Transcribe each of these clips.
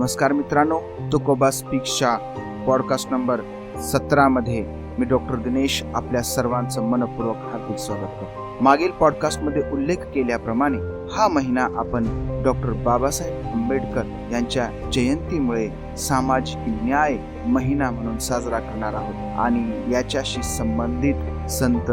नमस्कार मित्रांनो तुकोबा स्पीक्सच्या पॉडकास्ट नंबर सतरामध्ये मी डॉक्टर दिनेश आपल्या सर्वांचं मनपूर्वक हार्दिक स्वागत करतो. मागील पॉडकास्टमध्ये उल्लेख केल्याप्रमाणे हा महिना आपण डॉक्टर बाबासाहेब आंबेडकर यांच्या जयंतीमुळे सामाजिक न्याय महिना म्हणून साजरा करणार आहोत. आणि याच्याशी संबंधित संत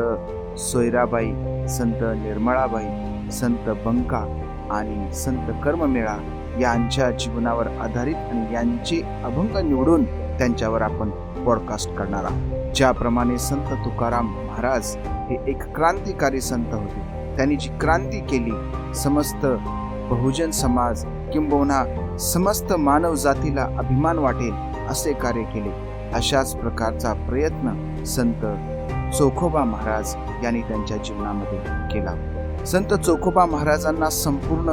सोयराबाई संत निर्मळाबाई संत बंका आणि संत कर्ममेळा यांच्या जीवनावर आधारित आणि यांचे अभंग निवडून त्यांच्यावर आपण पॉडकास्ट करणार आहोत. ज्याप्रमाणे संत तुकाराम महाराज हे एक क्रांतिकारी संत होते. त्यांनी जी क्रांती केली समस्त बहुजन समाज किंबहुना समस्त मानव जातीला अभिमान वाटेल असे कार्य केले. अशाच प्रकारचा प्रयत्न संत चोखोबा महाराज यांनी त्यांच्या जीवनामध्ये केला. संत चोखोबा महाराजांना संपूर्ण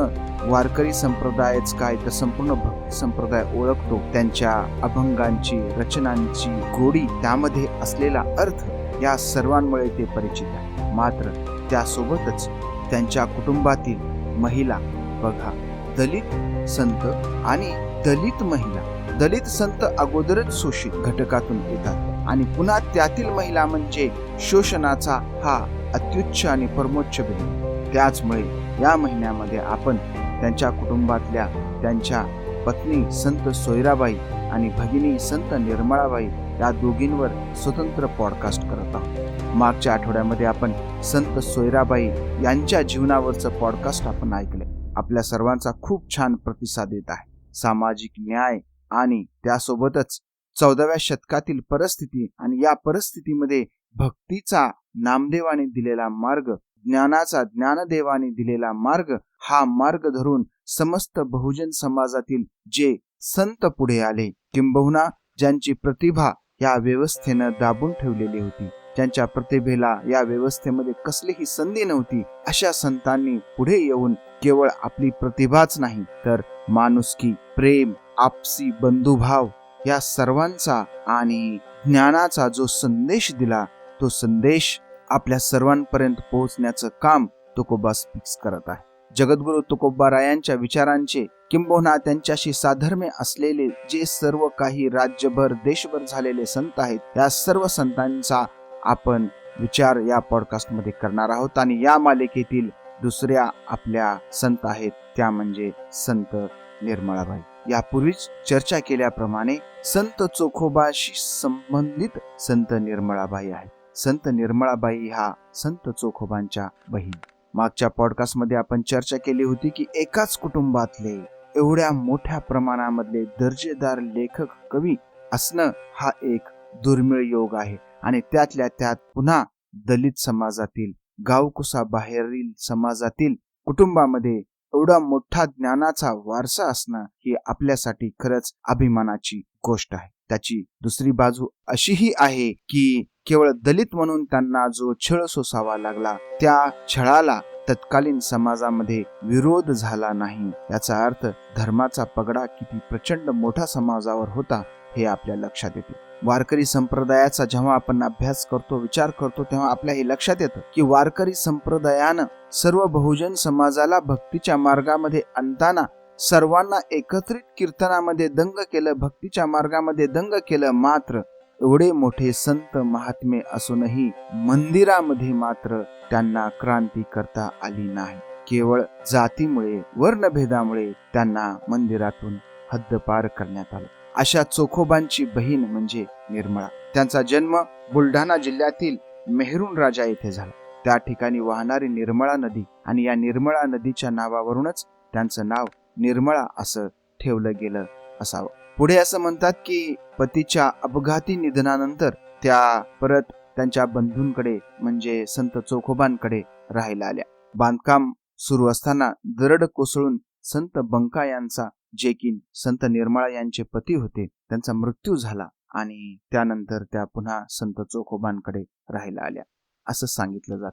वारकरी संप्रदायच काय तर संपूर्ण भक्ती संप्रदाय ओळखतो. त्यांच्या अभंगांची रचनांची गोडी त्यामध्ये असलेला अर्थ या सर्वांमुळे ते परिचित आहे मात्र त्यासोबतच त्यांच्या कुटुंबातील महिला बघा दलित संत आणि दलित महिला दलित संत अगोदरच शोषित घटकातून येतात आणि पुन्हा त्यातील महिला म्हणजे शोषणाचा हा अत्युच्च आणि परमोच्च बिंदू त्याचमुळे या महिन्यामध्ये आपण त्यांच्या कुटुंबातल्या त्यांच्या पत्नी संत सोयराबाई आणि भगिनी संत निर्मळाबाई या दोघींवर स्वतंत्र पॉडकास्ट करत आहोत. मागच्या आठवड्यामध्ये आपण संत सोयराबाई यांच्या जीवनावरचं पॉडकास्ट आपण ऐकलंय. आपल्या सर्वांचा खूप छान प्रतिसाद येत आहे. सामाजिक न्याय आणि त्यासोबतच चौदाव्या शतकातील परिस्थिती आणि या परिस्थितीमध्ये भक्तीचा नामदेवाने दिलेला मार्ग ज्ञानाचा ज्ञानदेवाने दिलेला मार्ग हा मार्ग धरून समस्त बहुजन समाजातील जे संत पुढे आले किंबहुना ज्यांची प्रतिभा या व्यवस्थेनं दाबून ठेवलेली होती ज्यांच्या प्रतिभेला या व्यवस्थेमध्ये कसलीही संधी नव्हती अशा संतांनी पुढे येऊन केवळ आपली प्रतिभाच नाही तर माणुसकी प्रेम आपसी बंधुभाव या सर्वांचा आणि ज्ञानाचा जो संदेश दिला तो संदेश आपल्या सर्वांपर्यंत पोहोचण्याचं काम तुकोबा स्पीक्स करत आहे. जगद्गुरु तुकोबा रायांच्या विचारांचे किंबहुना त्यांच्याशी साधर्म्य असलेले जे सर्व काही राज्यभर देशभर झालेले संत आहेत या सर्व संतांचा आपण विचार या पॉडकास्टमध्ये करणार आहोत आणि या मालिकेतील दुसऱ्या आपल्या संत आहेत त्या म्हणजे संत निर्मळाबाई. यापूर्वीच चर्चा केल्याप्रमाणे संत चोखोबाशी संबंधित संत निर्मळाबाई आहेत. संत निर्मळाबाई हा संत चोखोबांच्या बहीण. मागच्या पॉडकास्टमध्ये आपण चर्चा केली होती की एकाच कुटुंबातले एवढ्या मोठ्या प्रमाणामधले दर्जेदार लेखक कवी असणं हा एक दुर्मिळ योग आहे. आणि त्यातल्या त्यात पुन्हा दलित समाजातील गावकुसा बाहेरील समाजातील कुटुंबामध्ये एवढा मोठा ज्ञानाचा वारसा असणं ही आपल्यासाठी खरंच अभिमानाची गोष्ट आहे. त्याची दुसरी बाजू अशीही आहे की केवळ दलित म्हणून त्यांना जो छळ सोसावा लागला त्या छळाला तत्कालीन समाजामध्ये विरोध झाला नाही. याचा अर्थ धर्माचा पगडा किती प्रचंड मोठा समाजावर होता हे आपल्या लक्षात येते. वारकरी संप्रदायाचा जेव्हा आपण अभ्यास करतो विचार करतो तेव्हा आपल्या हे लक्षात येतं की वारकरी संप्रदायानं सर्व बहुजन समाजाला भक्तीच्या मार्गामध्ये आणताना सर्वांना एकत्रित कीर्तनामध्ये दंग केलं भक्तीच्या मार्गामध्ये दंग केलं मात्र एवढे मोठे संत महात्मे असूनही मंदिरामध्ये मात्र त्यांना क्रांती करता आली नाही. केवळ जातीमुळे वर्णभेदामुळे त्यांना मंदिरातून हद्दपार करण्यात आलं. अशा चोखोबांची बहीण म्हणजे निर्मळा. त्यांचा जन्म बुलढाणा जिल्ह्यातील मेहरून राजा येथे झाला. त्या ठिकाणी वाहणारी निर्मळा नदी आणि या निर्मळा नदीच्या नावावरूनच त्यांचं नाव निर्मळा असं ठेवलं गेलं असावं. पुढे असं म्हणतात की पतीच्या अपघाती निधनानंतर त्या परत त्यांच्या बंधूंकडे म्हणजे संत चोखोबांकडे राहायला आल्या. बांधकाम सुरू असताना दरड कोसळून संत बंका यांचा जे की संत निर्मळा यांचे पती होते त्यांचा मृत्यू झाला आणि त्यानंतर त्या पुन्हा संत चोखोबांकडे राहायला आल्या असं सांगितलं जात.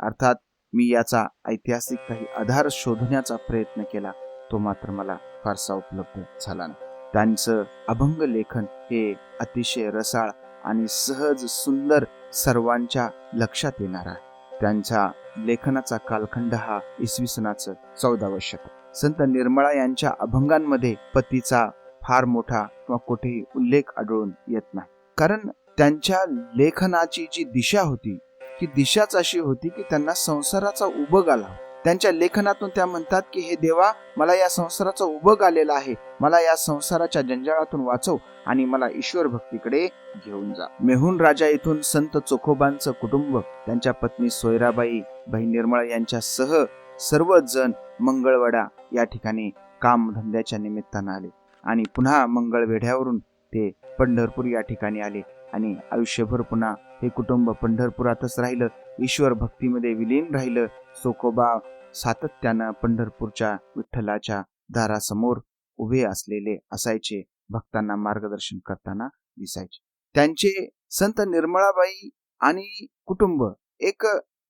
अर्थात मी याचा ऐतिहासिक काही आधार शोधण्याचा प्रयत्न केला. तो मात्र मला फारसा उपलब्ध झाला नाही. त्यांचं अभंग लेखन हे अतिशय रसाळ आणि सहज सुंदर सर्वांच्या लक्षात येणार आहे. त्यांच्या लेखनाचा कालखंड हा इसवी सनाचं चौदावं शतक. संत निर्मळा यांच्या अभंगांमध्ये पतीचा फार मोठा किंवा कुठेही उल्लेख आढळून येत नाही. कारण त्यांच्या लेखनाची जी दिशा होती ती दिशाच अशी होती की त्यांना संसाराचा उभग आला त्यांच्या लेखनातून त्या म्हणतात की हे देवा मला या संसाराचा उभग आलेला आहे. मला या संसाराच्या जंजाळातून वाचव आणि मला ईश्वर भक्तीकडे घेऊन जा. मेहून राजा इथून संत चोखोबांचं कुटुंब त्यांच्या पत्नी सोयराबाई बहीण निर्मळ यांच्यासह सर्वच जण मंगळवडा या ठिकाणी कामधंद्याच्या निमित्तानं आले. आणि पुन्हा मंगळवेढ्यावरून ते पंढरपूर या ठिकाणी आले. आणि आयुष्यभर पुन्हा हे कुटुंब पंढरपुरातच राहिलं. ईश्वर भक्तीमध्ये विलीन राहिलं. चोखोबा सातत्यानं पंढरपूरच्या विठ्ठलाच्या दारासमोर उभे असलेले असायचे भक्तांना मार्गदर्शन करताना दिसायचे. त्यांचे संत निर्मळाबाई आणि कुटुंब एक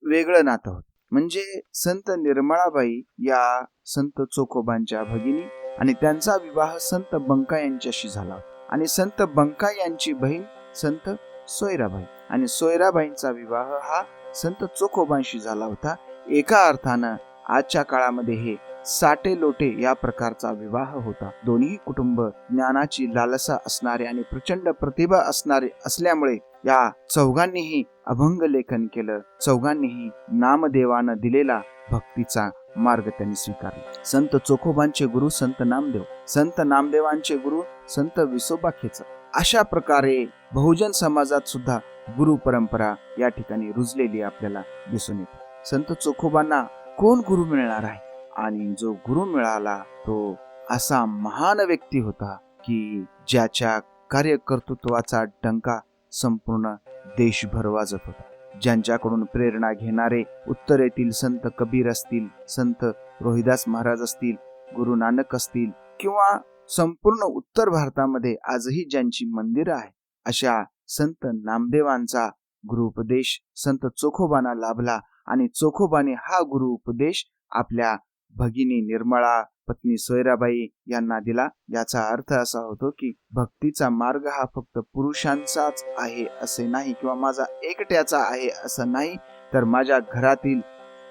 वेगळं नातं होत. म्हणजे संत निर्मळाबाई या संत चोखोबांच्या भगिनी आणि त्यांचा विवाह संत बंका यांच्याशी झाला आणि संत बंका यांची बहीण संत सोयराबाई. आणि सोयराबाईंचा विवाह हा संत चोखोबांशी झाला होता. एका अर्थानं आजच्या काळामध्ये हे साटे लोटे या प्रकारचा विवाह होता. दोन्ही कुटुंब ज्ञानाची लालसा असणारे आणि प्रचंड प्रतिभा असणारे असल्यामुळे या चौघांनीही अभंग लेखन केलं. चौघांनीही नामदेवानं दिलेला भक्तीचा मार्ग त्यांनी स्वीकारला. संत चोखोबांचे गुरु संत नामदेव. संत नामदेवांचे गुरु संत विसोबा खेच अशा प्रकारे बहुजन समाजात सुद्धा गुरु परंपरा या ठिकाणी रुजलेली आपल्याला दिसून येते. संत चोखोबांना कोण गुरु मिळणार आहे? आणि जो गुरु मिळाला तो असा महान व्यक्ती होता की ज्याच्या कार्यकर्तृत्वाचा डंका संपूर्ण देशभर वाजत होता. ज्यांच्याकडून प्रेरणा घेणारे उत्तरेतील संत कबीर असतील संत रोहिदास महाराज असतील गुरु नानक असतील किंवा संपूर्ण उत्तर भारतामध्ये आजही ज्यांची मंदिरं आहे अशा संत नामदेवांचा गुरुपदेश संत चोखोबांना लाभला आणि चोखोबाने हा गुरु उपदेश आपल्या भगिनी निर्मळा पत्नी सोयराबाई यांना दिला. याचा अर्थ असा होतो की भक्तीचा मार्ग हा फक्त पुरुषांचाच आहे असे नाही किंवा माझा एकट्याचा आहे असं नाही तर माझ्या घरातील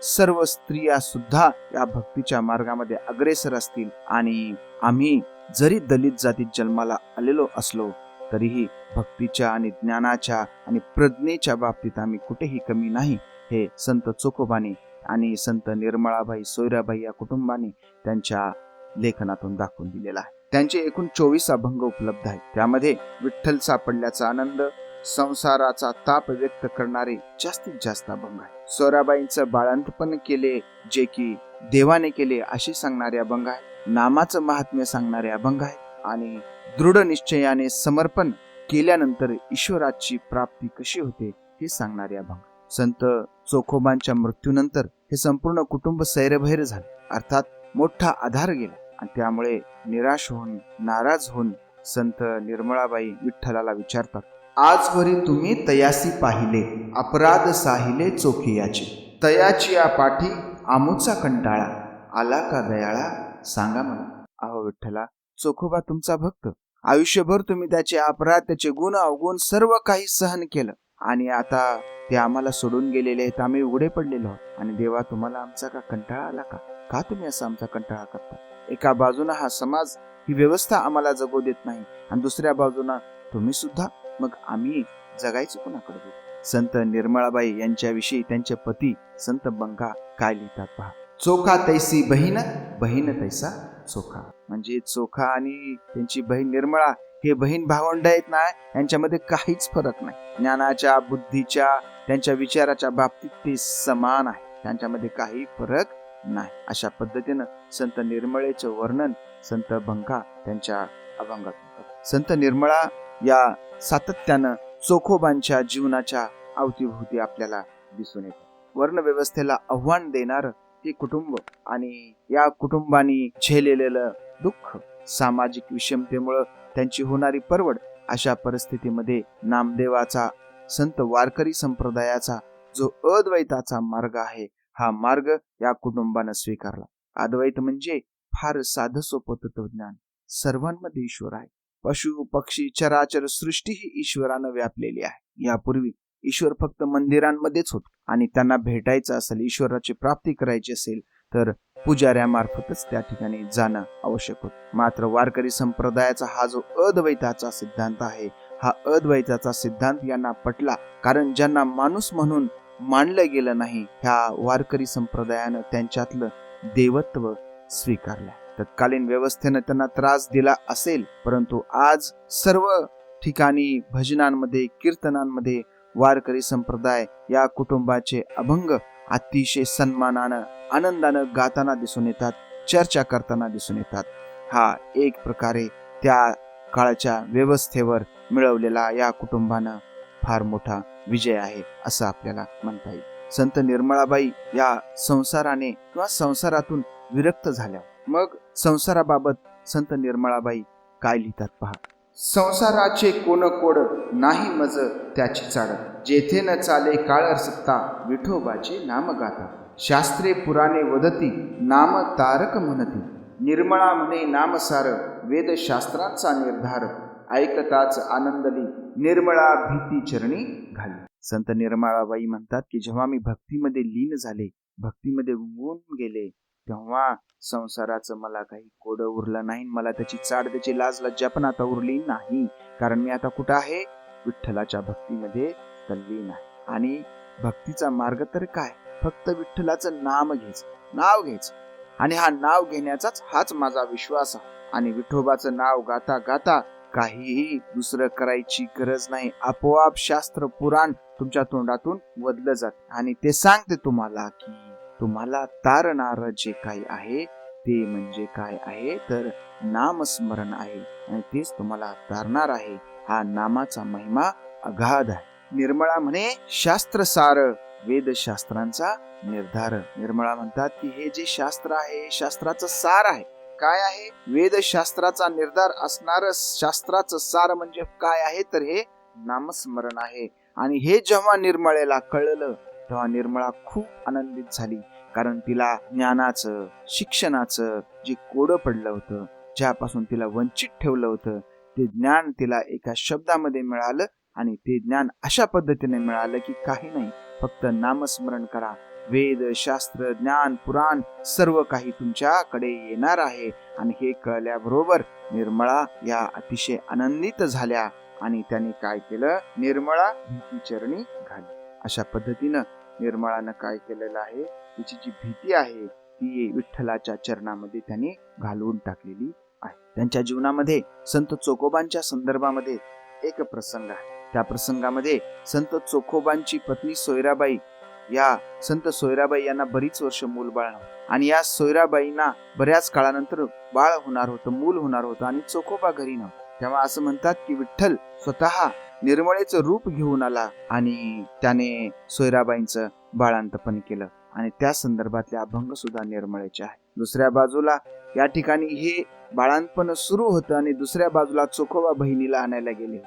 सर्व स्त्रिया सुद्धा या भक्तीच्या मार्गामध्ये अग्रेसर असतील. आणि आम्ही जरी दलित जातीत जन्माला आलेलो असलो तरीही भक्तीच्या आणि ज्ञानाच्या आणि प्रज्ञेच्या बाबतीत आम्ही कुठेही कमी नाही. हे संत चोकोबाने आणि संत निर्मळाबाई सोयराबाई या कुटुंबाने त्यांच्या लेखनातून दाखवून दिलेला आहे. त्यांचे एकूण चोवीस अभंग उपलब्ध आहेत. त्यामध्ये विठ्ठल सापडल्याचा आनंद संसाराचा ताप व्यक्त करणारे जास्तीत जास्त अभंग आहे सोयराबाईंचं बाळंतपण केले जे की देवाने केले असे सांगणारे अभंग आहे नामाचं महात्म्य सांगणारे अभंग आहे आणि दृढ निश्चयाने समर्पण केल्यानंतर ईश्वराची प्राप्ती कशी होते हे सांगणारे अभंग संत चोखोबांच्या मृत्यूनंतर हे संपूर्ण कुटुंब सैरभैर झाले. अर्थात मोठा आधार गेला आणि त्यामुळे निराश होऊन नाराज होऊन संत निर्मळाबाई विठ्ठलाला विचारतात आजवरी तुम्ही तयासी पाहिले अपराध साहिले चोखियाचे तयाची या पाठी आमूचा कंटाळा. आला का दयाळा? सांगा मला. अहो विठ्ठला चोखोबा तुमचा भक्त. आयुष्यभर तुम्ही त्याचे अपराध त्याचे गुण अवगुण सर्व काही सहन केलं. आणि आता ते आम्हाला सोडून गेलेले आहेत. आम्ही उघडे पडलेलो आहोत. आणि देवा तुम्हाला आमचा का कंटाळा आला का? का तुम्ही असा आमचा कंटाळा करता? एका बाजूनं हा समाज ही व्यवस्था आम्हाला जगू देत नाही. आणि दुसऱ्या बाजूनं तुम्ही सुद्धा. मग आम्ही जगायचं कोणाकडे संत निर्मळाबाई यांच्याविषयी त्यांचे पती संत बंगा काय लिहितात पहा. चोखा तैसी बहीण बहीण तैसा चोखा. म्हणजे चोखा आणि त्यांची बहीण निर्मळा हे बहीण भावंड आहेत ना यांच्यामध्ये काहीच फरक नाही. ज्ञानाच्या बुद्धीच्या त्यांच्या विचाराच्या बाबतीत ते समान आहे त्यांच्यामध्ये काही फरक नाही. अशा पद्धतीनं संत निर्मळेचं वर्णन संत भंका त्यांच्या अभंगात संत निर्मळा या सातत्यानं चोखोबांच्या जीवनाच्या अवतीभोवती आपल्याला दिसून येते वर्ण व्यवस्थेला आव्हान देणार हे कुटुंब आणि या कुटुंबानी झेलेलेलं दुःख सामाजिक विषमतेमुळं त्यांची होणारी परवड अशा परिस्थितीमध्ये नामदेवाचा संत वारकरी संप्रदायाचा जो अद्वैताचा मार्ग आहे हा मार्ग या कुटुंबानं स्वीकारला. अद्वैत म्हणजे फार साधं सोपं तत्वज्ञान. सर्वांमध्ये ईश्वर आहे. पशु पक्षी चराचर सृष्टी ही ईश्वरानं व्यापलेली आहे. यापूर्वी ईश्वर फक्त मंदिरांमध्येच होत आणि त्यांना भेटायचं असेल ईश्वराची प्राप्ती करायची असेल तर पुजाऱ्यामार्फतच त्या ठिकाणी जाणं आवश्यक होत. मात्र वारकरी संप्रदायाचा हा जो अद्वैताचा सिद्धांत आहे हा अद्वैताचा सिद्धांत यांना पटला कारण ज्यांना माणूस म्हणून मानलं गेलं नाही ह्या वारकरी संप्रदायानं त्यांच्यातलं देवत्व स्वीकारलं. तत्कालीन व्यवस्थेनं त्यांना त्रास दिला असेल परंतु आज सर्व ठिकाणी भजनांमध्ये कीर्तनांमध्ये वारकरी संप्रदाय या कुटुंबाचे अभंग अतिशय सन्मानानं आनंदानं गाताना दिसून येतात चर्चा करताना दिसून येतात. हा एक प्रकारे त्या काळाच्या व्यवस्थेवर मिळवलेला या कुटुंबानं फार मोठा विजय आहे असं आपल्याला म्हणता येईल. संत निर्मळाबाई या संसाराने किंवा संसारातून विरक्त झाल्या. मग संसाराबाबत संत निर्मळाबाई काय लिहितात पहा. संसाराचे कोण कोड नाही मज त्याची चाड जेथे न चाले काळ सत्ता विठोबाचे नाम गाता. शास्त्रे पुराणे वदती नाम तारक म्हणती. निर्मळा म्हणे नामसार वेदशास्त्रांचा निर्धार. ऐकताच आनंदली निर्मळा भीती चरणी घाली. संत निर्मळाबाई म्हणतात की जेव्हा मी भक्तीमध्ये लीन झाले भक्तीमध्ये गुंगून गेले तेव्हा संसाराचं मला काही कोड उरलं नाही मला त्याची चाड त्याची लाज लज्जा पण आता उरली नाही. कारण मी आता कुठं आहे? विठ्ठलाच्या भक्तीमध्ये तल्लीन आहे आणि भक्तीचा मार्ग तर काय? फक्त विठ्ठलाचं नाम घ्यायचं नाव घ्यायचं आणि हा नाव घेण्याचाच हाच माझा विश्वास आहे. आणि विठोबाचं नाव गाता गाता काहीही दुसरं करायची गरज नाही. आपोआप शास्त्र पुराण तुमच्या तोंडातून वदलं जात. आणि ते सांगते तुम्हाला की तुम्हाला तारणार जे काही आहे ते म्हणजे काय आहे? तर नामस्मरण आहे. आणि तेच तुम्हाला तारणार आहे. हा नामाचा महिमा अगाध आहे. निर्मळा म्हणे शास्त्रसार वेदशास्त्रांचा निर्धार निर्मळा म्हणतात की हे जे शास्त्र आहे हे शास्त्राचं सार आहे. काय आहे? वेदशास्त्राचा निर्धार असणार शास्त्राचं सार म्हणजे काय आहे? तर हे नामस्मरण आहे. आणि हे जेव्हा निर्मळेला कळलं तेव्हा निर्मळा खूप आनंदित झाली. कारण तिला ज्ञानाचं शिक्षणाचं जे कोडं पडलं होतं ज्यापासून तिला वंचित ठेवलं होतं ते ज्ञान तिला एका शब्दामध्ये मिळालं. आणि ते ज्ञान अशा पद्धतीने मिळालं की काही नाही फक्त नामस्मरण करा. वेद शास्त्र ज्ञान पुराण सर्व काही तुमच्याकडे येणार आहे. आणि हे कळल्याबरोबर निर्मळा या अतिशय आनंदित झाल्या आणि त्याने काय केलं? निर्मळा भीती चरणी घाली. अशा पद्धतीनं निर्मळानं काय केलेलं आहे? तिची जी भीती आहे ती विठ्ठलाच्या चरणामध्ये त्यांनी घालवून टाकलेली आहे. त्यांच्या जीवनामध्ये संत चोकोबांच्या संदर्भामध्ये एक प्रसंग आहे. त्या प्रसंगामध्ये संत चोखोबांची पत्नी सोयराबाई या संत सोयराबाई यांना बरीच वर्ष मूल बाळ आणि या सोयराबाईंना बऱ्याच काळानंतर बाळ होणार होतं मूल होणार होतं आणि चोखोबा घरी नव्हतं तेव्हा असं म्हणतात की विठ्ठल स्वतः निर्मळेचं रूप घेऊन आला आणि त्याने सोयराबाईंचं बाळांतपण केलं. आणि त्या संदर्भातले अभंग सुद्धा निर्मळेचे आहे दुसऱ्या बाजूला या ठिकाणी हे बाळांतपण सुरू होतं आणि दुसऱ्या बाजूला चोखोबा बहिणीला आणायला गेले.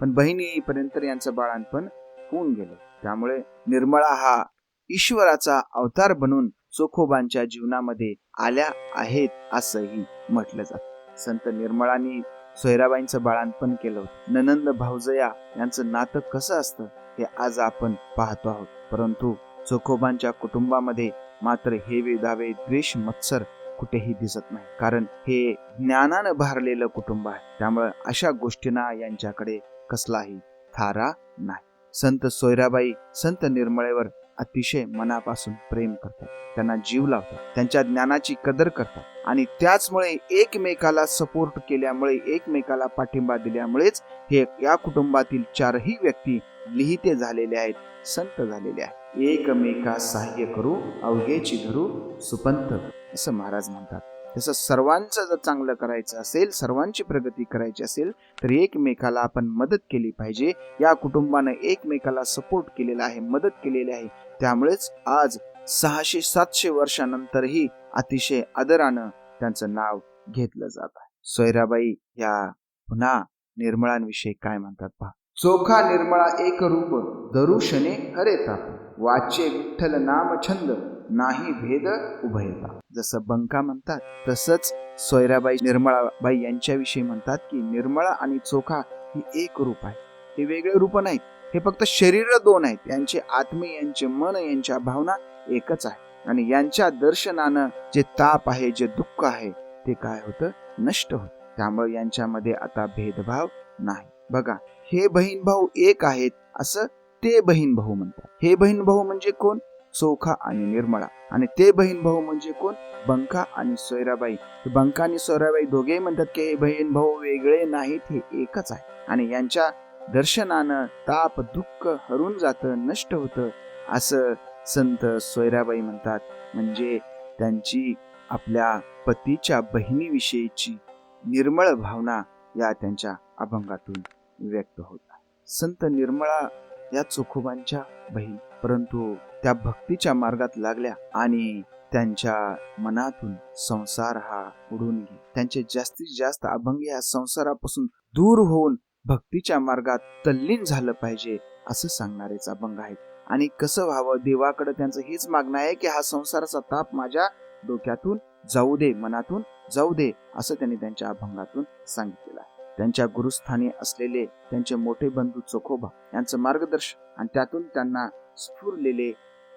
पण बहिणीपर्यंत यांचं बाळांतपण होऊन गेलं. त्यामुळे निर्मळा हा ईश्वराचा अवतार बनून चोखोबांच्या जीवनामध्ये आल्या आहेत असंही म्हटलं जात. संत निर्मळांनी सोयराबाईंचं बाळांपण केलं होतं. ननंद भाऊजया यांचं नातं कसं असतं हे आज आपण पाहतो आहोत. परंतु चोखोबांच्या कुटुंबामध्ये मात्र हे वेदावे द्वेष मत्सर कुठेही दिसत नाही. कारण हे ज्ञानानं भारलेलं कुटुंब आहे. त्यामुळे अशा गोष्टींना यांच्याकडे कसलाही थारा नाही. संत सोयराबाई संत निर्मळेवर अतिशय मनापासून प्रेम करतात. त्यांना जीव लावतात. त्यांच्या ज्ञानाची कदर करतात. आणि त्याचमुळे एकमेकाला सपोर्ट केल्यामुळे एकमेकाला पाठिंबा दिल्यामुळेच हे या कुटुंबातील चारही व्यक्ती लिहिते झालेले आहेत संत झालेले आहेत. एकमेका सहाय्य करू अवघेची धरू सुपंत. असं महाराज म्हणतात. तसं सर्वांचं जर चांगलं करायचं असेल सर्वांची प्रगती करायची असेल तर एकमेकाला आपण मदत केली पाहिजे. या कुटुंबानं एकमेकाला सपोर्ट केलेला आहे मदत केलेली आहे. त्यामुळेच आज सहाशे सातशे वर्षानंतरही अतिशय आदरानं त्यांचं नाव घेतलं जात आहे. सोयराबाई या पुन्हा निर्मळांविषयी काय म्हणतात पहा? चोखा निर्मळा एक रूप दरुशने हरे ताप वाचे विठ्ठल नाम छंद नाही भेद उभयता. जसं बंका म्हणतात तसंच सोयराबाई निर्मळाबाई यांच्याविषयी म्हणतात की निर्मळा आणि चोखा ही एक रूप आहे. हे वेगळे रूप नाहीत. हे फक्त शरीर दोन आहेत. यांचे आत्मे यांचे मन यांच्या भावना एकच आहे. आणि यांच्या दर्शनानं जे ताप आहे जे दुःख आहे ते काय होतं? नष्ट होत. त्यामुळे यांच्यामध्ये आता भेदभाव नाही. बघा हे बहीण भाऊ एक आहेत असं ते बहीण भाऊ म्हणतात. हे बहीण भाऊ म्हणजे कोण? चोखा आणि निर्मळा. आणि ते बहीण भाऊ म्हणजे कोण? बंका आणि सोयराबाई. बंका आणि सोयराबाई दोघेही म्हणतात की हे बहीण भाऊ वेगळे नाहीत हे एकच आहे. आणि यांच्या दर्शनानं ताप दुःख हरून जातं नष्ट होतं असं संत सोयराबाई म्हणतात. म्हणजे त्यांची आपल्या पतीच्या बहिणीविषयीची निर्मळ भावना या त्यांच्या अभंगातून व्यक्त होतात. संत निर्मळा या चोखोबांच्या बहीण. परंतु त्या भक्तीच्या मार्गात लागल्या आणि त्यांच्या मनातून संसार हा उडून गेला. त्यांचे जास्तीत जास्त अभंग या संसारापासून दूर होऊन भक्तीच्या मार्गात तल्लीन झालं पाहिजे असं सांगणारेच अभंग आहेत. आणि कसं व्हावं देवाकडे त्यांचं हेच मागणं आहे की हा संसाराचा ताप माझ्या डोक्यातून जाऊ दे मनातून जाऊ दे असं त्यांनी त्यांच्या अभंगातून सांगितलेलं आहे. त्यांच्या गुरुस्थानी असलेले त्यांचे मोठे बंधू चोखोबा यांचं मार्गदर्शन आणि त्यातून त्यांना स्फुरलेले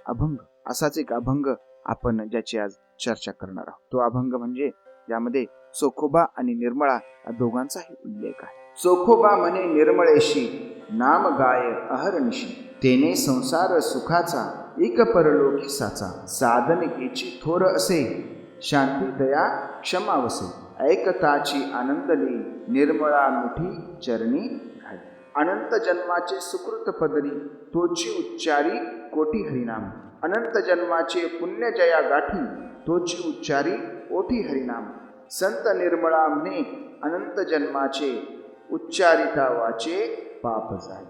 अभंग. असाच एक अभंग आपण ज्याची आज चर्चा करणार आहोत. तो अभंग म्हणजे यामध्ये चोखोबा आणि निर्मळा या दोघांचाही उल्लेख आहे. चोखोबा म्हणे निर्मळेशी नाम गाय अहरणशी तेने संसार सुखाचा एक परलोकी साचा. साधन घेची थोर असे. शांती दया क्षमावसे ऐकताची आनंदली निर्मळा मिठी चरणी घाली. अनंत जन्माचे सुकृत पदरी तोची उच्चारी कोटी हरिनाम. अनंत जन्माचे पुण्य जया गाठी तोची उच्चारी ओठी हरिनाम. संत निर्मळा म्हणे अनंत जन्माचे उच्चारिता वाचे पाप जाय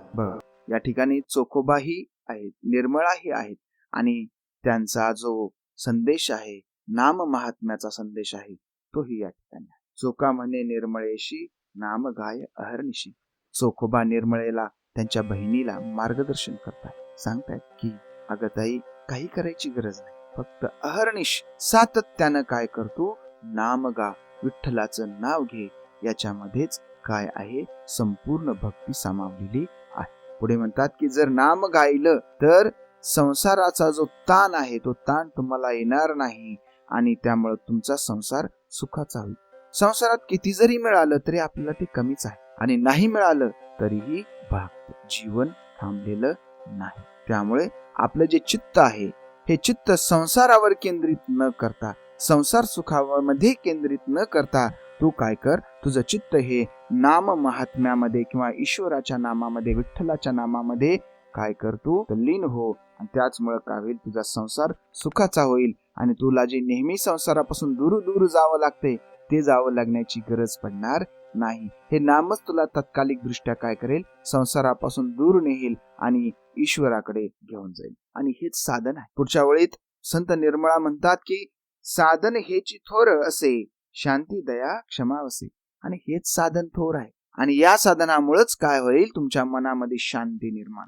या ठिकाणी चोखोबाही आहेत निर्मळाही आहेत आणि त्यांचा जो संदेश आहे नाम महात्म्याचा संदेश आहे तोही या ठिकाणी आहे. चोका म्हणे निर्मळेशी नाम गाय अहर्निशी. चोखोबा निर्मळेला त्यांच्या बहिणीला मार्गदर्शन करतात. सांगतायत की अगं ताई काही करायची गरज नाही. फक्त अहर्निश सातत्यानं काय करतो नाम गा विठ्ठलाचं नाव घे. याच्यामध्येच काय आहे? संपूर्ण भक्ती सामावलेली आहे. पुढे म्हणतात की जर नाम गायलं तर संसाराचा जो ताण आहे तो ताण तुम्हाला येणार नाही. आणि त्यामुळे तुमचा संसार सुखाचा होईल संसारात किती जरी मिळालं तरी आपल्याला ते कमीच आहे. आणि नाही मिळालं तरीही भागत जीवन थांबलेलं नाही. त्यामुळे आपलं जे चित्त आहे हे चित्त संसारावर केंद्रित न करता संसार सुखामध्ये केंद्रित न करता तू काय कर? तुझं चित्त हे नाम महात्म्यामध्ये किंवा ईश्वराच्या नामामध्ये विठ्ठलाच्या नामामध्ये काय कर तू? लीन हो. आणि त्याचमुळे काय होईल? तुझा संसार सुखाचा होईल आणि तुला जे नेहमी संसारापासून दूर दूर जावं लागते ते जावं लागण्याची गरज पडणार नाही. हे नामच तुला तत्कालिक दृष्ट्या काय करेल? संसारापासून दूर नेईल आणि ईश्वराकडे घेऊन जाईल. आणि हेच साधन आहे. पुढच्या वेळीत संत निर्मळा म्हणतात की साधन हेची थोर असे शांती दया क्षमा असे. आणि हेच साधन थोर आहे. आणि या साधनामुळेच काय होईल? तुमच्या मनामध्ये शांती निर्माण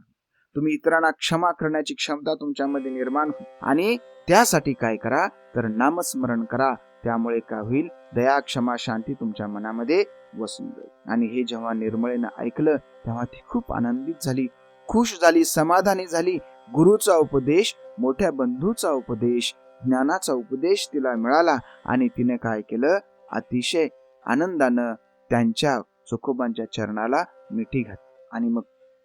तुम्ही इतरांना क्षमा करण्याची क्षमता तुमच्यामध्ये निर्माण आणि त्यासाठी काय करा? तर नामस्मरण करा. त्यामुळे काय होईल? दया क्षमा शांती तुमच्या मनामध्ये वसून जाईल. आणि हे जेव्हा निर्मळेनं ऐकलं तेव्हा ती खूप आनंदित झाली. खुश झाली समाधानी झाली. गुरुचा उपदेश मोठ्या बंधूचा उपदेश ज्ञानाचा उपदेश तिला मिळाला. आणि तिने काय केलं? अतिशय आनंदानं त्यांच्या चोखोबांच्या चरणाला मिठी घात आणि मग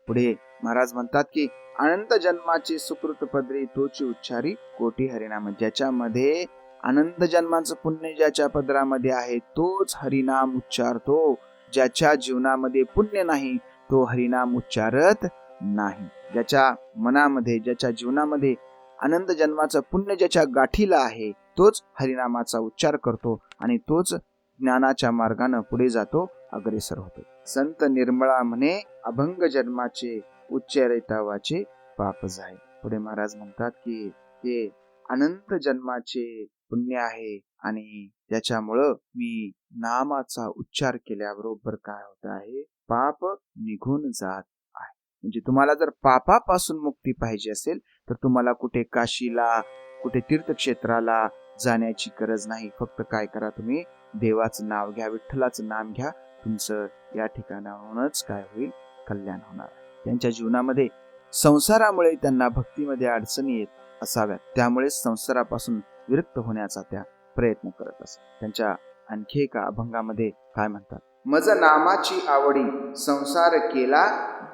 पुढे महाराज म्हणतात की अनंत जन्माची सुकृत पदरी तोची उच्चारी कोटी हरिनाम. ज्याच्यामध्ये अनंत जन्माचं पुण्य ज्याच्या पदरामध्ये आहे तोच हरिनाम उच्चारतो. ज्याच्या जीवनामध्ये पुण्य नाही तो हरिनाम उच्चारत नाही. ज्याच्या मनामध्ये ज्याच्या जीवनामध्ये अनंत जन्माचं पुण्य ज्याच्या गाठीला आहे तोच हरिनामाचा उच्चार करतो आणि तोच ज्ञानाच्या मार्गाने पुढे जातो अग्रेसर होतो. संत निर्मळा म्हणे अभंग जन्माचे उच्चारितावाचे पाप जाय पुढे महाराज म्हणतात की हे अनंत जन्माचे पुण्य आहे आणि त्याच्यामुळं मी नामाचा उच्चार केल्याबरोबर काय होत आहे? पाप निघून जात आहे. म्हणजे तुम्हाला जर पापापासून मुक्ती पाहिजे असेल तर तुम्हाला कुठे काशीला कुठे तीर्थक्षेत्राला जाण्याची गरज नाही. फक्त काय करा तुम्ही देवाचं नाव घ्या विठ्ठलाचं नाम घ्या. तुमचं या ठिकाणाहूनच काय होईल? कल्याण होणार त्यांच्या जीवनामध्ये संसारामुळे त्यांना भक्तीमध्ये अडचणी येत असाव्यात. त्यामुळे संसारापासून विरक्त होण्याचा त्या प्रयत्न करत असत. त्यांच्या आणखी एका अभंगामध्ये काय म्हणतात? मज नामाची आवडी संसार केला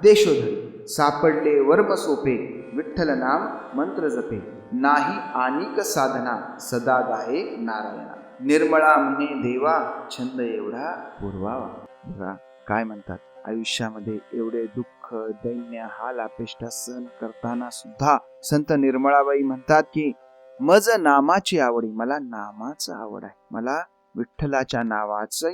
देशोधरी. सापडले वर्म सोपे विठ्ठल नाम मंत्र जपे. नाही आणिक साधना सदा गाये नारायणा. निर्मळा म्हणे देवा छंद एवढा पूर्वावा. काय म्हणतात? आयुष्यामध्ये एवढे दुःख दैन्य हाल अपेष्टा सहन करताना सुद्धा संत निर्मळाबाई म्हणतात की मज नामाची आवडी मला नामाच आवड आहे. मला विठ्ठलाच्या नावाचं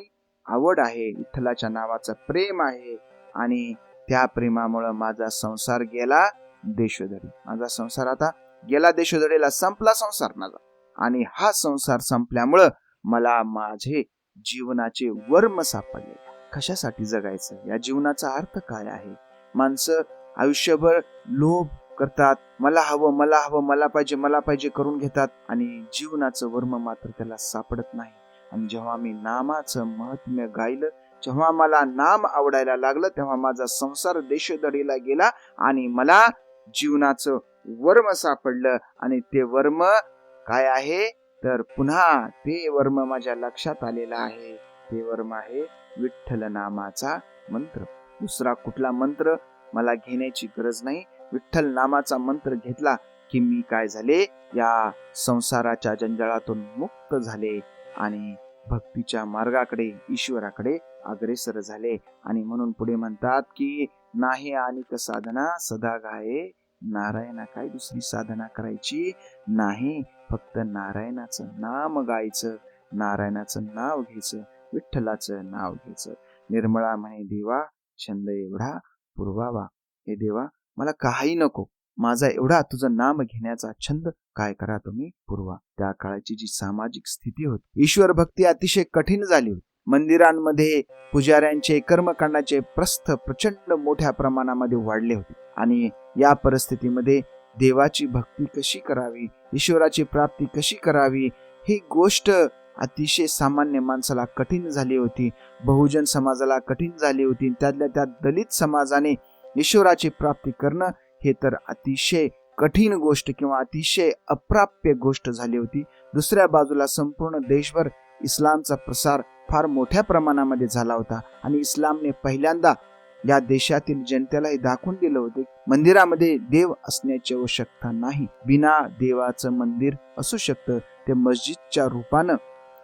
आवड आहे. विठ्ठलाच्या नावाचं प्रेम आहे. आणि त्या प्रेमामुळं माझा संसार गेला देशोधडी माझा संसार आता गेला देशोधडीला संपला संसार माझा. आणि हा संसार संपल्यामुळं मला माझे जीवनाचे वर्म सापडले कशासाठी जगायचं? या जीवनाचा अर्थ काय आहे? माणसं आयुष्यभर लोभ करतात. मला हवं मला हवं मला पाहिजे मला पाहिजे करून घेतात. आणि जीवनाचं वर्म मात्र त्याला सापडत नाही. आणि जेव्हा मी नामाचं महात्म्य गायलं जेव्हा मला नाम आवडायला लागलं तेव्हा माझा संसार देशोदडीला गेला आणि मला जीवनाचं वर्म सापडलं. आणि ते वर्म काय आहे? तर पुन्हा ते वर्म माझ्या लक्षात आलेलं आहे. ते वर्म आहे विठ्ठल नामाचा मंत्र. दुसरा कुठला मंत्र मला घेण्याची गरज नाही. विठ्ठल नामाचा मंत्र घेतला की मी काय झाले? या संसाराच्या जंजाळातून मुक्त झाले आणि भक्तीच्या मार्गाकडे ईश्वराकडे अग्रेसर झाले आणि म्हणून पुढे म्हणतात की नाही आणि साधना सदा गाये. नारायणा काय दुसरी साधना करायची? नाही फक्त नारायणाचं नाम गायचं नारायणाचं नाव घ्यायचं विठ्ठलाचं नाव घ्यायचं. निर्मळा म्हणे देवा छंद एवढा पुरवावा. हे देवा मला काही नको. माझा एवढा तुझं नाम घेण्याचा छंद काय करा तुम्ही? पूर्वा. त्या काळाची जी सामाजिक स्थिती होती ईश्वर भक्ती अतिशय कठीण झाली होती. मंदिरांमध्ये पुजाऱ्यांचे कर्मकांडाचे प्रस्थ प्रचंड मोठ्या प्रमाणामध्ये वाढले होते. आणि या परिस्थितीमध्ये देवाची भक्ती कशी करावी? ईश्वराची प्राप्ती कशी करावी? ही गोष्ट अतिशय सामान्य माणसाला कठीण झाली होती. बहुजन समाजाला कठीण झाली होती. त्यातल्या त्या दलित समाजाने ईश्वराची प्राप्ती करणं हे तर अतिशय कठीण गोष्ट किंवा अतिशय अप्राप्य गोष्ट झाली होती. दुसऱ्या बाजूला संपूर्ण देशभर इस्लामचा प्रसार फार मोठ्या प्रमाणामध्ये झाला होता आणि इस्लामने पहिल्यांदा या देशातील जनतेला हे दाखवून दिलं होतं मंदिरामध्ये देव असण्याची आवश्यकता नाही. बिना देवाचं मंदिर असू शकतं. ते मस्जिदच्या रूपानं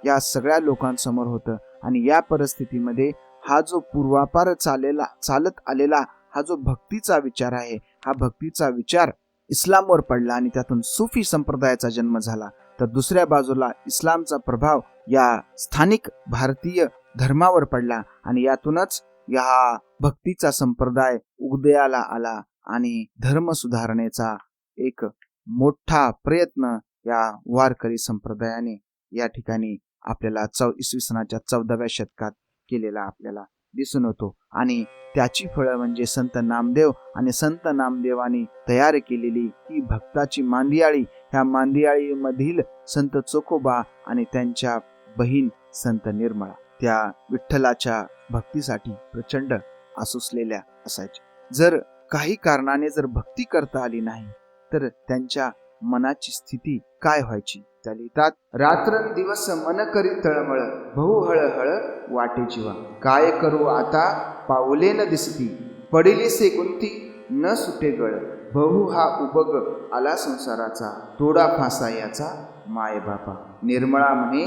या सगळ्या लोकांसमोर होतं. आणि या परिस्थितीमध्ये हा जो पूर्वापार चालेला चालत आलेला हा जो भक्तीचा विचार आहे हा भक्तीचा विचार इस्लामवर पडला आणि त्यातून सुफी संप्रदायाचा जन्म झाला. तर दुसऱ्या बाजूला इस्लामचा प्रभाव या स्थानिक भारतीय धर्मावर पडला आणि यातूनच या भक्तीचा संप्रदाय उदयाला आला आणि धर्म सुधारणेचा एक मोठा प्रयत्न या वारकरी संप्रदायाने या ठिकाणी आपल्याला चौ इसवी सनाच्या चौदाव्या शतकात केलेला आपल्याला दिसून होतो आणि त्याची फळं म्हणजे संत नामदेव आणि संत नामदेवानी तयार केलेली ही भक्ताची मांदियाळी. ह्या मांदियाळीमधील संत चोकोबा आणि त्यांच्या बहीण संत निर्मळा त्या विठ्ठलाच्या भक्तीसाठी प्रचंड आसुसलेल्या असायच्या. जर काही कारणाने जर भक्ती करता आली नाही तर त्यांच्या मनाची स्थिती काय व्हायची? त्या लिहितात रात्र दिवस मन करी तळमळ बहु हळहळ वाटे जीवा. काय करू आता? पाऊले न दिसती. पडिली से गुंती न सुटे गळ. बहु हा उबग आला संसाराचा तोडा फासा याचा माय बापा. निर्मळा म्हणे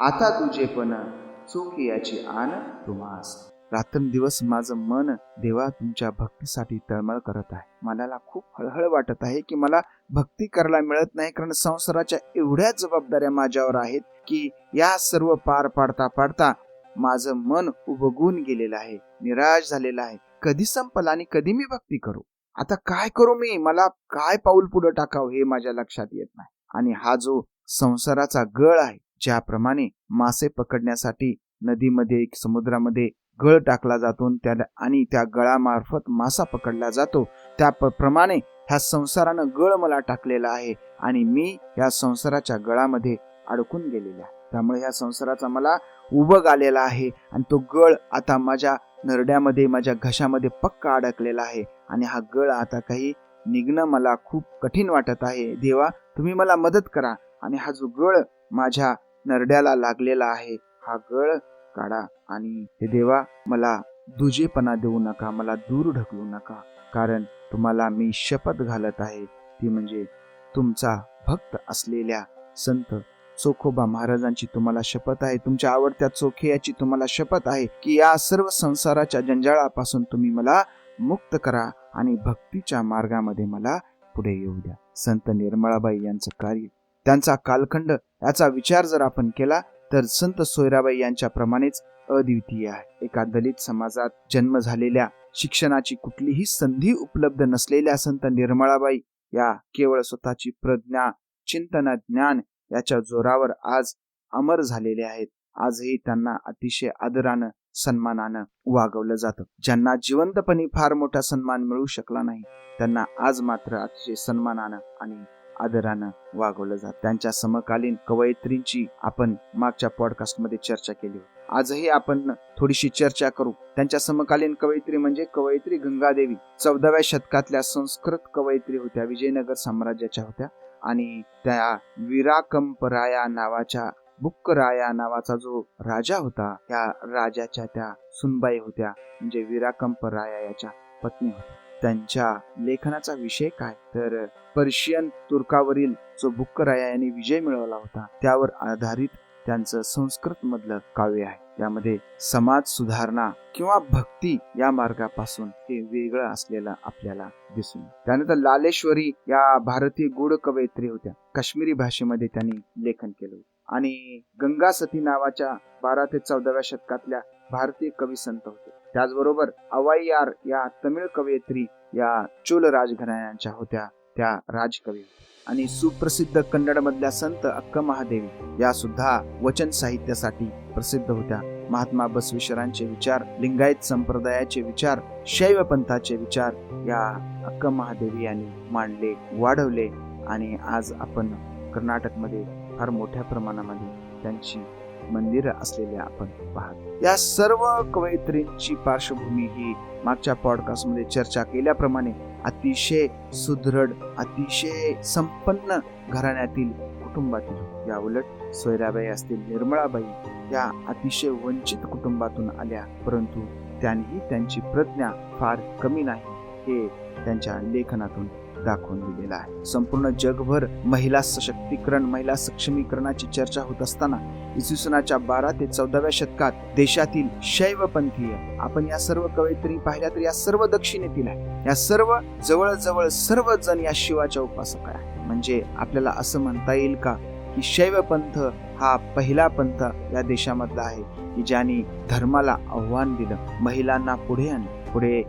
आता तुझे पण चूक याची आन तुम्हास. रात्रंदिवस माझं मन देवा तुमच्या भक्तीसाठी तळमळ करत आहे. मनाला खूप हळहळ वाटत आहे की मला भक्ती करायला मिळत नाही कारण संसाराच्या एवढ्या जबाबदाऱ्या माझ्यावर आहेत की या सर्व पार पाडता पाडता माझं मन उभगून गेलेलं आहे निराश झालेलं आहे. कधी संपल आणि कधी मी भक्ती करू? आता काय करू मी? मला काय पाऊल पुढे टाकावं हे माझ्या लक्षात येत नाही. आणि हा जो संसाराचा गळ आहे ज्याप्रमाणे मासे पकडण्यासाठी नदीमध्ये समुद्रामध्ये गळ टाकला जातो त्या आणि त्या गळामार्फत मासा पकडला जातो. त्या प्रमाणे ह्या संसारानं गळ मला टाकलेला आहे आणि मी या संसाराच्या गळामध्ये अडकून गेलेला त्यामुळे ह्या संसाराचा मला उभग आलेला आहे आणि तो गळ आता माझ्या नरड्यामध्ये माझ्या घशामध्ये पक्का अडकलेला आहे आणि हा गळ आता काही निघणं मला खूप कठीण वाटत आहे. देवा तुम्ही मला मदत करा आणि हा जो गळ माझ्या नरड्याला लागलेला आहे हा गळ काढा आणि हे देवा मला दुजेपणा देऊ नका मला दूर ढकलू नका. कारण तुम्हाला मी शपथ घालत आहे ती म्हणजे तुमचा भक्त असलेल्या संत चोखोबा महाराजांची तुम्हाला शपथ आहे तुमच्या आवडत्या चोखेयाची तुम्हाला शपथ आहे की या सर्व संसाराच्या जंजाळापासून तुम्ही मला मुक्त करा आणि भक्तीच्या मार्गामध्ये मला पुढे येऊ द्या. संत निर्मळाबाई यांचं कार्य त्यांचा कालखंड याचा विचार जर आपण केला तर संत सोयराबाई यांच्या प्रमाणेच अद्वितीय आहे. एका दलित समाजात जन्म झालेल्या शिक्षणाची कुठलीही संधी उपलब्ध नसलेल्या संत निर्मळाबाई या केवळ स्वतःची प्रज्ञा चिंतन ज्ञान याच्या जोरावर आज अमर झालेले आहेत. आजही त्यांना अतिशय आदरानं सन्मानानं वागवलं जातं. ज्यांना जिवंतपणी फार मोठा सन्मान मिळू शकला नाही त्यांना आज मात्र अतिशय सन्मानानं आणि आदरानं वागवलं जात. त्यांच्या समकालीन कवयित्रींची आपण मागच्या पॉडकास्टमध्ये चर्चा केली होती. आजही आपण थोडीशी चर्चा करू. त्यांच्या समकालीन कवयित्री म्हणजे कवयित्री गंगादेवी. चौदाव्या शतकातल्या संस्कृत कवयित्री होत्या विजयनगर साम्राज्याच्या होत्या आणि त्या विराकंपराया नावाच्या बुक्कराया नावाचा जो राजा होता त्या राजाच्या त्या सुनबाई होत्या म्हणजे विराकंपराया याच्या पत्नी होत्या. त्यांच्या लेखनाचा विषय काय? तर पर्शियन तुर्कावरील जो बुक्कराया यांनी विजय मिळवला होता त्यावर आधारित त्यांचं संस्कृत मधलं काव्य आहे. यामध्ये समाज सुधारणा किंवा भक्ती या मार्गापासून हे वेगळं असलेलं आपल्याला दिसून त्यानंतर लालेश्वरी या भारतीय गुढ कवयित्री होत्या. काश्मीरी भाषेमध्ये त्यांनी लेखन केलं आणि गंगा सती नावाच्या बारा ते चौदाव्या शतकातल्या भारतीय कवी संत होते. त्याचबरोबर अवाईयार या तमिळ कवयित्री या चोल राजघराण्यांच्या होत्या त्या राजकवी. आणि सुप्रसिद्ध कन्नड मधल्या संत अक्क महादेवी या सुद्धा वचन साहित्यासाठी प्रसिद्ध होत्या. महात्मा बसवेश्वरांचे विचार लिंगायत संप्रदायाचे विचार शैव पंथाचे विचार या अक्क महादेवी यांनी मांडले वाढवले. आणि आज आपण कर्नाटकमध्ये फार मोठ्या प्रमाणामध्ये त्यांची मंदिर असलेले आपण पाहतो. या सर्व कवयित्रींची पार्श्वभूमी ही मागच्या पॉडकास्टमध्ये चर्चा केल्याप्रमाणे अतिशय सुदृढ अतिशय संपन्न घराण्यातील कुटुंबातील या उलट सोयराबाई असतील निर्मळाबाई या अतिशय वंचित कुटुंबातून आल्या. परंतु त्यांनीही त्यांची प्रज्ञा फार कमी नाही. हे त्यांच्या लेखनातून दाखवून दिलेला आहे. संपूर्ण जगभर महिला सशक्तीकरण महिला सक्षमीकरणाची चर्चा होत असताना इसवी सनाच्या बारा ते चौदाव्या शतकात देशातील शैवपंथीय आपण या सर्व कवयित्री पाहिल्या तर या सर्व दक्षिणेतील आहे. या सर्व जवळजवळ सर्व जण या शिवाच्या उपासक आहे. म्हणजे आपल्याला असं म्हणता येईल का की शैव पंथ हा पहिला पंथ या देशामधला आहे की ज्यांनी धर्माला आव्हान दिलं महिलांना पुढे आणलं. पुढे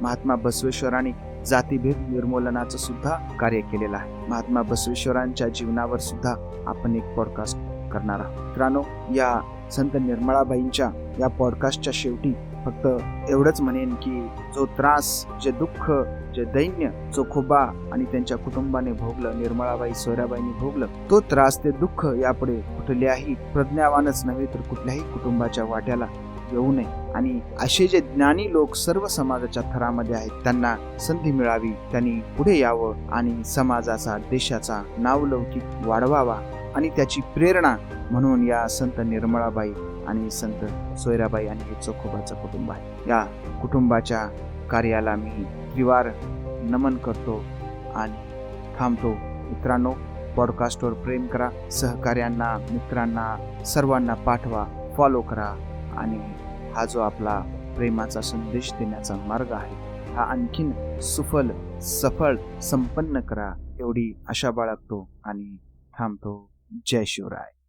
महात्मा बसवेश्वरांनी जातीभेद निर्मूलनाचं सुद्धा कार्य केलेलं आहे. महात्मा बसवेश्वरांच्या जीवनावर सुद्धा आपण एक पॉडकास्ट करणार आहोत. मित्रांनो या संत निर्मळाबाईंच्या या पॉडकास्टच्या शेवटी फक्त एवढंच म्हणेन की जो त्रास जे दुःख जे दैन्य चोखोबा आणि त्यांच्या कुटुंबाने भोगलं निर्मळाबाई सोयराबाईंनी भोगलं तो त्रास ते दुःख यापुढे कुठल्याही प्रज्ञावानच नव्हे तर कुठल्याही कुटुंबाच्या वाट्याला येऊ नये. आणि असे जे ज्ञानी लोक सर्व समाजाच्या थरामध्ये आहेत त्यांना संधी मिळावी त्यांनी पुढे यावं आणि समाजाचा देशाचा नावलौकिक वाढवावा आणि त्याची प्रेरणा म्हणून या संत निर्मळाबाई आणि संत सोयराबाई आणि हे चोखोबाचं कुटुंब आहे. या कुटुंबाच्या कार्याला मी त्रिवार नमन करतो आणि थांबतो. मित्रांनो पॉडकास्टवर प्रेम करा सहकार्यांना मित्रांना सर्वांना पाठवा फॉलो करा आणि हा जो आपला प्रेमाचा संदेश देण्याचा मार्ग आहे हा आणखीन सुफल सफळ संपन्न करा एवढी आशा बाळगतो आणि थांबतो. जय शिवराय.